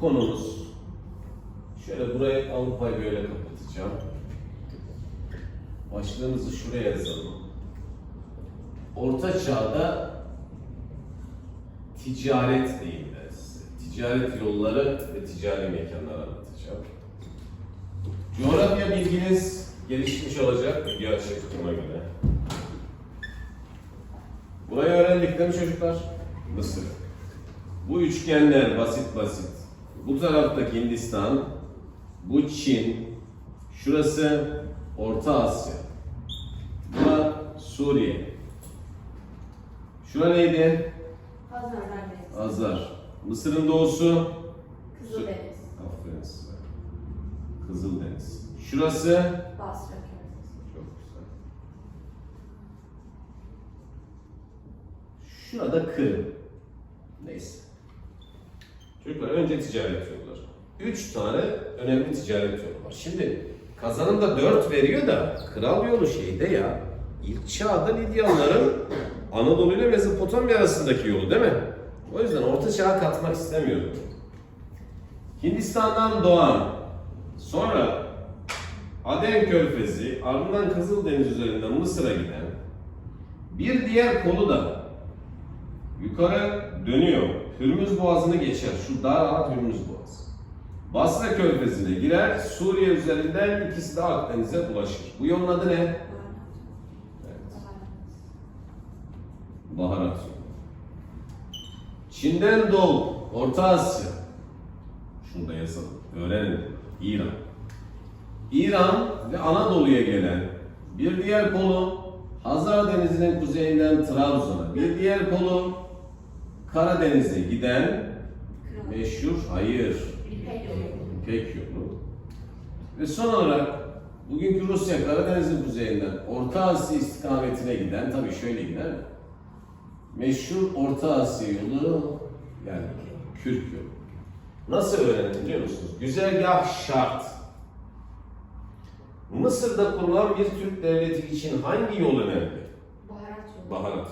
konumuz şöyle burayı Avrupa'yı böyle kapatacağım. Başlığımızı şuraya yazalım. Orta çağda ticaret diyeyim ben size. Ticaret yolları ve ticari mekanlar anlatacağım. Coğrafya bilginiz gelişmiş olacak video açıklığına göre. Burayı öğrendik değil mi çocuklar? Mısır. Bu üçgenler basit basit. Bu taraftaki Hindistan, bu Çin, şurası Orta Asya. Bura Suriye. Şura neydi? Azar. Mısır'ın doğusu Kızıldeniz. Aferin size. Kızıldeniz. Şurası Basra çok güzel. Şurada Kırım. Neyse. Çocuklar önce ticaret yolları. Üç tane önemli ticaret yolu var. Şimdi kazanım da dört veriyor da kral yolu şeyde ya. İlk çağda Lidyanların Anadolu ile Mezopotamya arasındaki yolu değil mi? O yüzden orta çağa katmak istemiyorum. Hindistan'dan doğan, sonra Aden Körfezi, ardından Kızıldeniz üzerinden Mısır'a giden bir diğer kolu da yukarı dönüyor. Hürmüz Boğazı'nı geçer. Şu dar alan Hürmüz Boğazı. Basra Körfezi'ne girer. Suriye üzerinden ikisi de Akdeniz'e ulaşır. Bu yolun adı ne? Evet. Baharat yolu. Çin'den doğu, Orta Asya. Şunu da yazalım. Öğrenin. İran. İran ve Anadolu'ya gelen bir diğer kolu Hazar Denizi'nin kuzeyinden Trabzon'a, bir diğer kolu Karadeniz'e giden meşhur hayır İpek yolu. Ve son olarak bugünkü Rusya Karadeniz'in kuzeyinden Orta Asya istikametine giden tabii şöyle gider. Meşhur Orta Asya yolu yani Kürk yolu. Nasıl öğrendim biliyor musunuz? Güzergah şart. Mısır'da kurulan bir Türk devleti için hangi yol önemli? Baharat yolu. Baharat.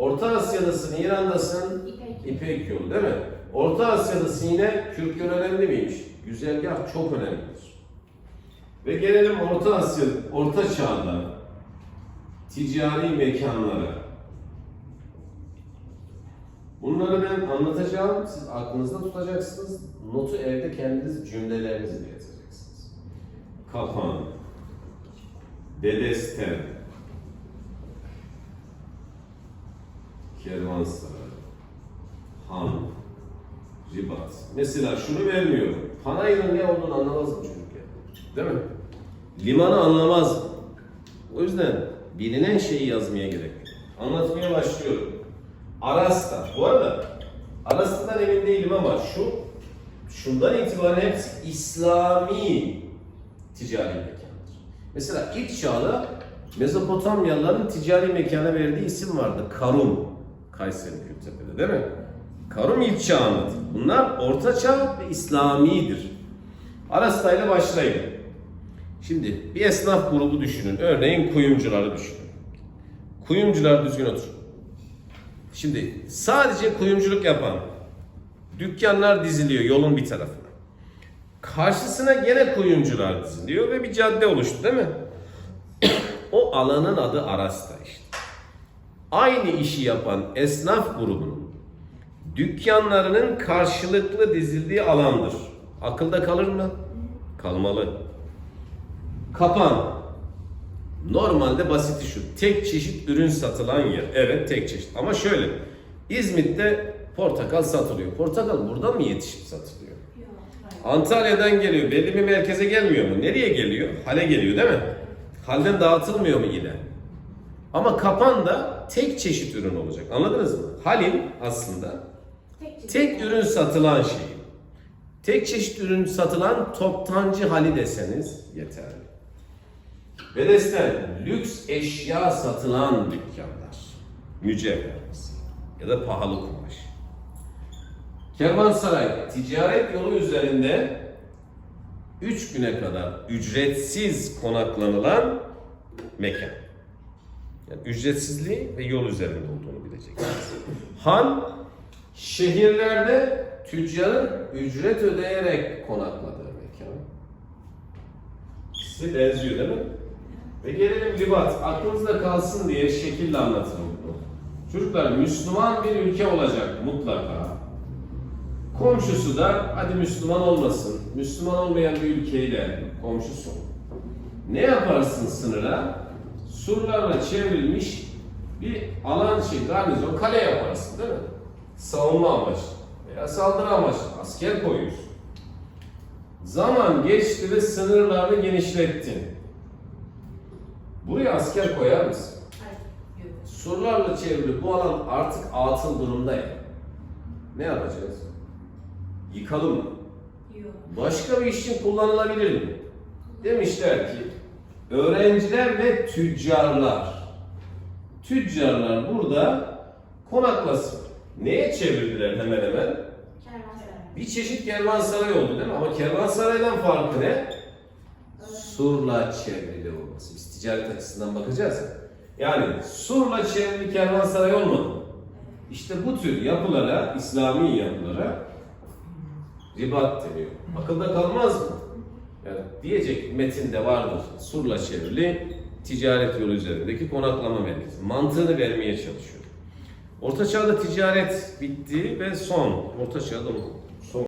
Orta Asya'dasın, İran'dasın, İpek. İpek yolu değil mi? Orta Asya'dasın yine Kürk yolu önemli miymiş? Güzergah çok önemlidir. Ve gelelim Orta Asya, Orta Çağ'da ticari mekanlara. Bunları ben anlatacağım, siz aklınızda tutacaksınız. Notu evde kendiniz cümlelerinizle yazacaksınız. Kapan, Bedesten, Kervansaray, Han, Ribat. Mesela şunu vermiyorum. Panayır'ın ne olduğunu anlamaz mı çocuk ya? Değil mi? Limanı anlamaz? O yüzden bilinen şeyi yazmaya gerek yok. Anlatmaya başlıyorum. Arasta. Bu arada Arasta'dan emin değilim ama şu şundan itibaren hepsi İslami ticari mekandır. Mesela ilk çağda Mezopotamyalıların ticari mekana verdiği isim vardı. Karum. Kayseri Gültepe'de değil mi? Karum ilk çağ anlatır. Bunlar orta çağ ve İslamidir. Arasta ile başlayın. Şimdi bir esnaf grubu düşünün. Örneğin kuyumcuları düşünün. Kuyumcular düzgün otur. Şimdi sadece kuyumculuk yapan dükkanlar diziliyor yolun bir tarafına. Karşısına gene kuyumcular diziliyor ve bir cadde oluştu değil mi? o alanın adı Arasta işte. Aynı işi yapan esnaf grubunun dükkanlarının karşılıklı dizildiği alandır. Akılda kalır mı? Kalmalı. Kapan. Normalde basiti şu. Tek çeşit ürün satılan yer. Evet tek çeşit. Ama şöyle. İzmit'te portakal satılıyor. Portakal burada mı yetişip satılıyor? Antalya'dan geliyor. Belli bir merkeze gelmiyor mu? Nereye geliyor? Hale geliyor değil mi? Halden dağıtılmıyor mu yine? Ama kapan da tek çeşit ürün olacak. Anladınız mı? Halin aslında Tek tek ürün satılan şey. Tek çeşit ürün satılan toptancı hali deseniz yeterli. Bedesten lüks eşya satılan dükkanlar. Mücevher ya da pahalı kumaş. Kervansaray ticaret yolu üzerinde 3 güne kadar ücretsiz konaklanılan mekan. Yani ücretsizliği ve yol üzerinde olduğunu bileceksiniz. Han şehirlerde tüccarın ücret ödeyerek konakladığı mekan. İkisi benziyor değil mi? Ve gelelim libat. Aklınızda kalsın diye şekille anlatırım. Çocuklar Müslüman bir ülke olacak mutlaka. Komşusu da hadi Müslüman olmasın. Müslüman olmayan bir ülkeyle komşusun. Ne yaparsın sınıra? Surlarla çevrilmiş bir alan şey, garnizon, kale yaparsın değil mi? Savunma amaçlı veya saldırı amaçlı asker koyuyorsun. Zaman geçti ve sınırlarını genişlettin. Buraya asker koyar mısın? Hayır. Surlarla çevrili bu alan artık atıl durumda ya. Ne yapacağız? Yıkalım mı? Yok. Başka bir iş için kullanılabilir mi? Demişler ki öğrenciler ve tüccarlar. Tüccarlar burada konaklasın. Neye çevirdiler hemen hemen? Bir çeşit kervansaray oldu değil mi? Ama kervansaraydan farkı ne? Surla çevrili olması. Biz ticaret açısından bakacağız. Yani surla çevrili kervansaray olmadı? İşte bu tür yapılara, İslami yapılara ribat deniyor. Akılda kalmaz mı? Yani diyecek metinde vardır. Surla çevrili ticaret yolu üzerindeki konaklama merkezi. Mantığını vermeye çalışıyor. Orta Çağ'da ticaret bitti ve son Orta Çağ'da